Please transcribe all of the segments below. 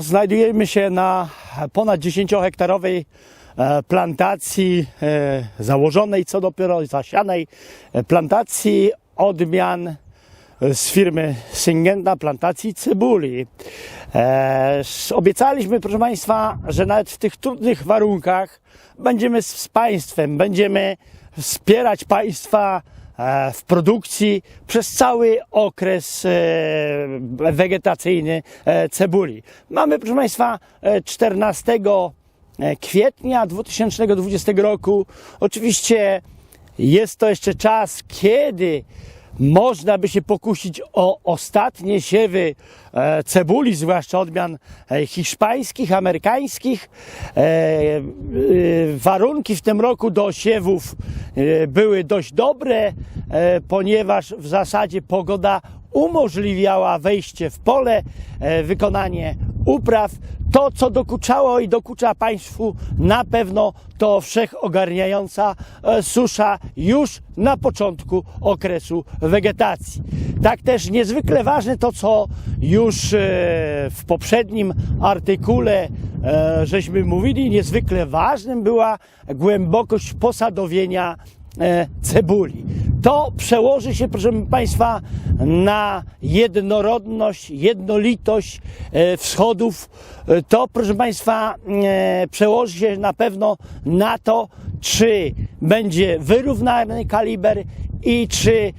Znajdujemy się na ponad 10-hektarowej e, plantacji e, założonej, co dopiero zasianej e, plantacji odmian z firmy Syngenta plantacji cebuli. Obiecaliśmy, proszę Państwa, że nawet w tych trudnych warunkach będziemy z z Państwem, będziemy wspierać Państwa w produkcji przez cały okres e, wegetacyjny e, cebuli. Mamy, proszę Państwa, e, 14 kwietnia 2020 roku. Oczywiście jest to jeszcze czas, kiedy można by się pokusić o ostatnie siewy e, cebuli, zwłaszcza odmian e, hiszpańskich, amerykańskich. E, warunki w tym roku do siewów były dość dobre, ponieważ w zasadzie pogoda umożliwiała wejście w pole, wykonanie upraw. To, co dokuczało i dokucza Państwu, na pewno to wszechogarniająca e, susza już na początku okresu wegetacji. Tak też niezwykle ważne to, co już e, w poprzednim artykule e, żeśmy mówili, niezwykle ważnym była głębokość posadowienia cebuli. To przełoży się, proszę Państwa, na jednorodność, jednolitość e, wschodów. E, To, proszę Państwa, e, przełoży się na pewno na to, czy będzie wyrównany kaliber i czy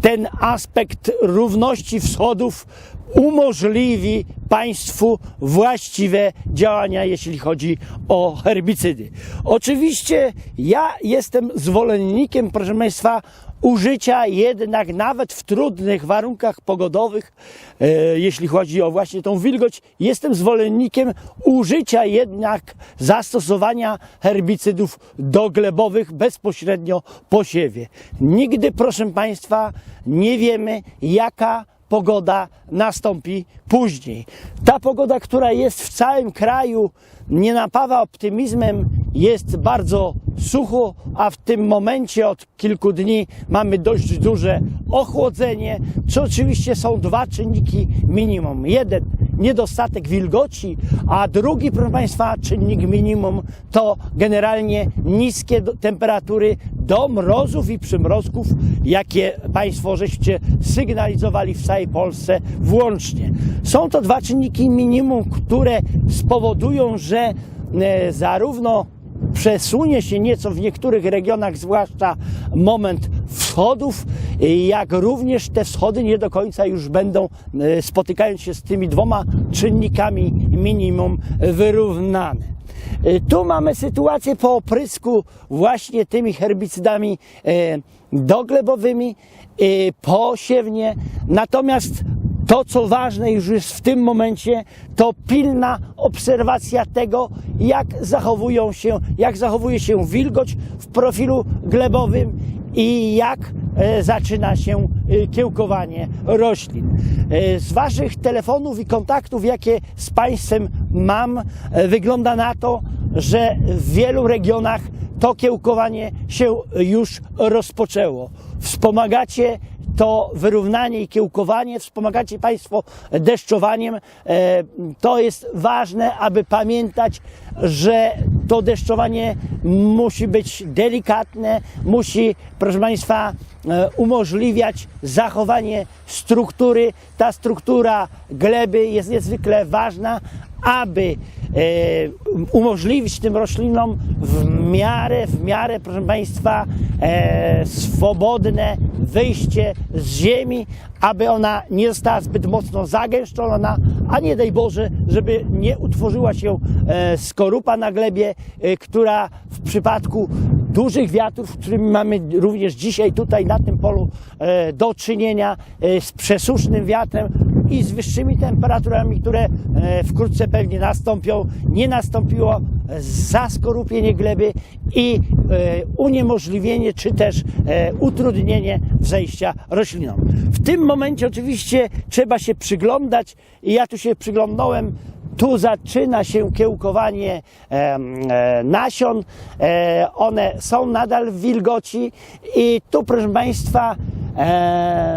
ten aspekt równości wschodów umożliwi państwu właściwe działania, jeśli chodzi o herbicydy. Oczywiście ja jestem zwolennikiem, proszę Państwa, użycia jednak nawet w trudnych warunkach pogodowych, e, jeśli chodzi o właśnie tą wilgoć, jestem zwolennikiem użycia jednak zastosowania herbicydów doglebowych bezpośrednio po siewie. Nigdy, proszę Państwa, nie wiemy, jaka pogoda nastąpi później. Ta pogoda, która jest w całym kraju, nie napawa optymizmem, jest bardzo sucho, a w tym momencie od kilku dni mamy dość duże ochłodzenie, co oczywiście są dwa czynniki minimum. Jeden niedostatek wilgoci, a drugi, proszę Państwa, czynnik minimum to generalnie niskie temperatury do mrozów i przymrozków, jakie Państwo żeście sygnalizowali w całej Polsce włącznie. Są to dwa czynniki minimum, które spowodują, że e, zarówno przesunie się nieco w niektórych regionach, zwłaszcza moment wschodów, jak również te wschody nie do końca już będą, e, spotykając się z tymi dwoma czynnikami minimum, wyrównane. E, Tu mamy sytuację po oprysku właśnie tymi herbicydami e, doglebowymi, posiewnie, natomiast to, co ważne już jest w tym momencie, to pilna obserwacja tego, jak zachowują się, jak zachowuje się wilgoć w profilu glebowym i jak e, zaczyna się e, kiełkowanie roślin. E, Z Waszych telefonów i kontaktów, jakie z Państwem mam, wygląda na to, że w wielu regionach to kiełkowanie się już rozpoczęło. Wspomagacie to wyrównanie i kiełkowanie, wspomagacie Państwo deszczowaniem. E, To jest ważne, aby pamiętać, że to deszczowanie musi być delikatne, musi, proszę Państwa, e, umożliwiać zachowanie struktury. Ta struktura gleby jest niezwykle ważna, aby e, umożliwić tym roślinom w miarę, w miarę, proszę Państwa, swobodne wyjście z ziemi, aby ona nie została zbyt mocno zagęszczona, a nie daj Boże, żeby nie utworzyła się e, skorupa na glebie, e, która w przypadku dużych wiatrów, z którymi mamy również dzisiaj tutaj na tym polu e, do czynienia, z przesusznym wiatrem, i z wyższymi temperaturami, które wkrótce pewnie nastąpią, nie nastąpiło zaskorupienie gleby i e, uniemożliwienie czy też e, utrudnienie wzejścia roślinom. W tym momencie oczywiście trzeba się przyglądać i ja tu się przyglądnąłem tu zaczyna się kiełkowanie em, e, nasion. E, one są nadal w wilgoci i tu, proszę Państwa, e,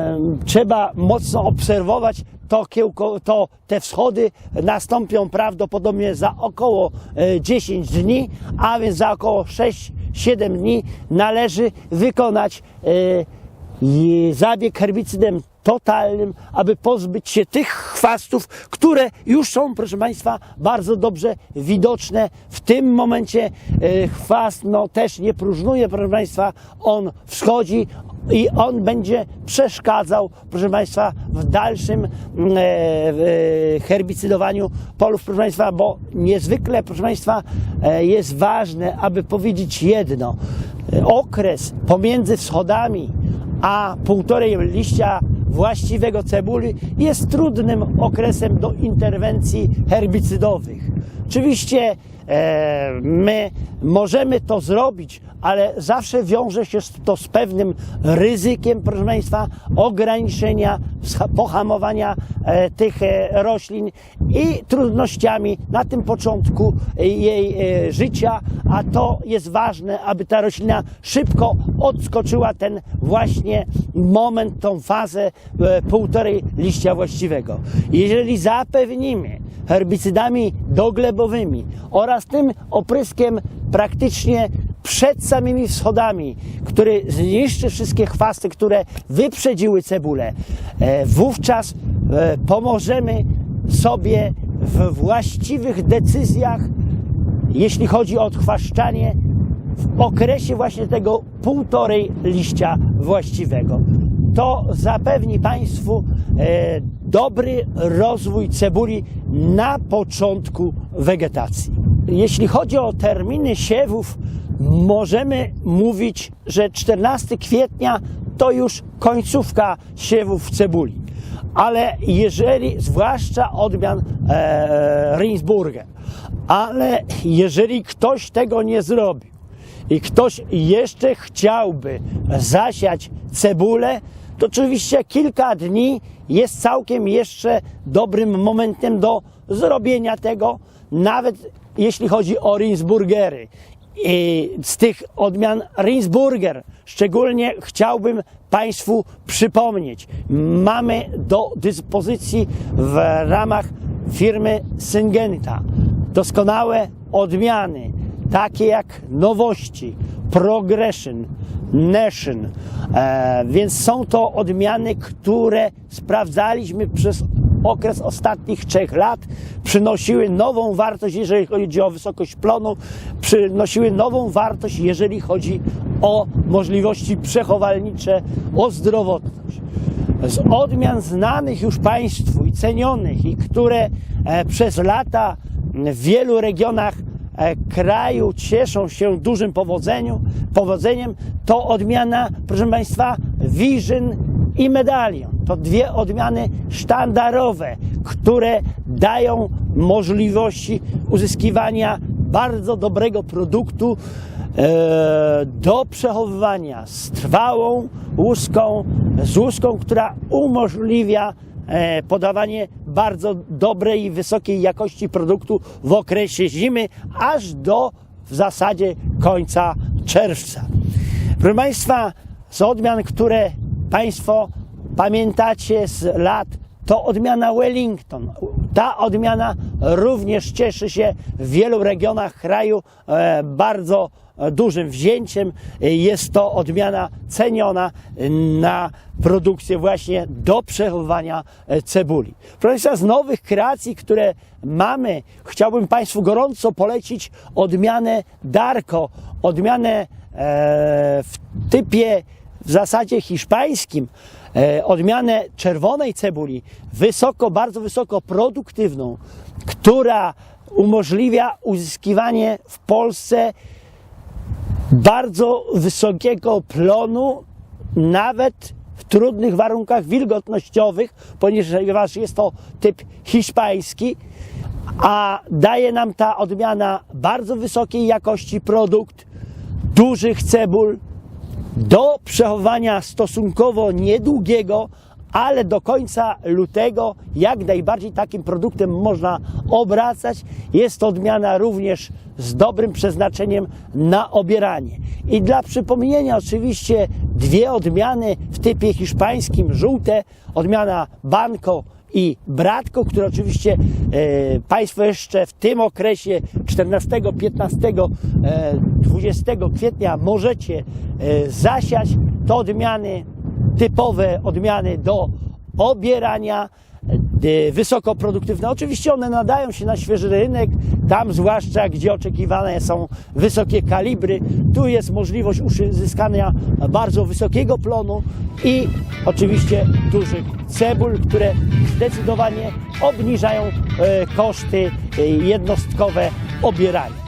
trzeba mocno obserwować to, kiełko, to te wschody nastąpią prawdopodobnie za około e, 10 dni, a więc za około 6-7 dni należy wykonać e, zabieg herbicydem totalnym, aby pozbyć się tych chwastów, które już są, proszę Państwa, bardzo dobrze widoczne. W tym momencie e, chwast no, też nie próżnuje, proszę Państwa, on wschodzi i on będzie przeszkadzał, proszę Państwa, w dalszym e, e, herbicydowaniu polów, proszę Państwa, bo niezwykle, proszę Państwa, e, jest ważne, aby powiedzieć jedno. Okres pomiędzy wschodami a półtorej liścia właściwego cebuli jest trudnym okresem do interwencji herbicydowych. Oczywiście my możemy to zrobić, ale zawsze wiąże się to z pewnym ryzykiem, proszę Państwa, ograniczenia, pohamowania e, tych e, roślin i trudnościami na tym początku e, jej e, życia, a to jest ważne, aby ta roślina szybko odskoczyła ten właśnie moment, tą fazę e, półtorej liścia właściwego. Jeżeli zapewnimy herbicydami doglebowymi oraz tym opryskiem praktycznie przed samymi wschodami, który zniszczy wszystkie chwasty, które wyprzedziły cebulę, e, wówczas e, pomożemy sobie w właściwych decyzjach, jeśli chodzi o odchwaszczanie w okresie właśnie tego półtorej liścia właściwego. To zapewni Państwu e, dobry rozwój cebuli na początku wegetacji. Jeśli chodzi o terminy siewów, możemy mówić, że 14 kwietnia to już końcówka siewów cebuli. Ale jeżeli, zwłaszcza odmian e, Rinsburger, ale jeżeli ktoś tego nie zrobił i ktoś jeszcze chciałby zasiać cebulę, to oczywiście kilka dni jest całkiem jeszcze dobrym momentem do zrobienia tego, nawet jeśli chodzi o Rinsburgery. I z tych odmian Rinsburger szczególnie chciałbym Państwu przypomnieć. Mamy do dyspozycji w ramach firmy Syngenta doskonałe odmiany, takie jak nowości, progression, nation. E, więc są to odmiany, które sprawdzaliśmy przez okres ostatnich trzech lat, przynosiły nową wartość, jeżeli chodzi o wysokość plonu, przynosiły nową wartość, jeżeli chodzi o możliwości przechowalnicze, o zdrowotność. Z odmian znanych już Państwu i cenionych, i które e, przez lata w wielu regionach kraju cieszą się dużym powodzeniu, powodzeniem, to odmiana, proszę Państwa, Vision i Medalion. To dwie odmiany sztandarowe, które dają możliwości uzyskiwania bardzo dobrego produktu e, do przechowywania z trwałą łuską, z łuską, która umożliwia e, podawanie bardzo dobrej i wysokiej jakości produktu w okresie zimy, aż do w zasadzie końca czerwca. Proszę Państwa, z odmian, które Państwo pamiętacie z lat, to odmiana Wellington. Ta odmiana również cieszy się w wielu regionach kraju e, bardzo dużym wzięciem. Jest to odmiana ceniona na produkcję właśnie do przechowywania e, cebuli. Proszę Państwa, z nowych kreacji, które mamy, chciałbym Państwu gorąco polecić odmianę Darko, odmianę e, w typie w zasadzie hiszpańskim, e, odmianę czerwonej cebuli, wysoko, bardzo wysoko produktywną, która umożliwia uzyskiwanie w Polsce bardzo wysokiego plonu, nawet w trudnych warunkach wilgotnościowych, ponieważ jest to typ hiszpański, a daje nam ta odmiana bardzo wysokiej jakości produkt, dużych cebul, do przechowania stosunkowo niedługiego, ale do końca lutego jak najbardziej takim produktem można obracać. Jest to odmiana również z dobrym przeznaczeniem na obieranie. I dla przypomnienia oczywiście dwie odmiany w typie hiszpańskim, żółte, odmiana Banco i Bratko, które oczywiście e, Państwo jeszcze w tym okresie 14, 15, e, 20 kwietnia możecie e, zasiać. To odmiany typowe, odmiany do obierania e, wysokoproduktywne. Oczywiście one nadają się na świeży rynek, tam zwłaszcza gdzie oczekiwane są wysokie kalibry. Tu jest możliwość uzyskania bardzo wysokiego plonu i oczywiście dużych cebul, które zdecydowanie obniżają e, koszty e, jednostkowe obierania.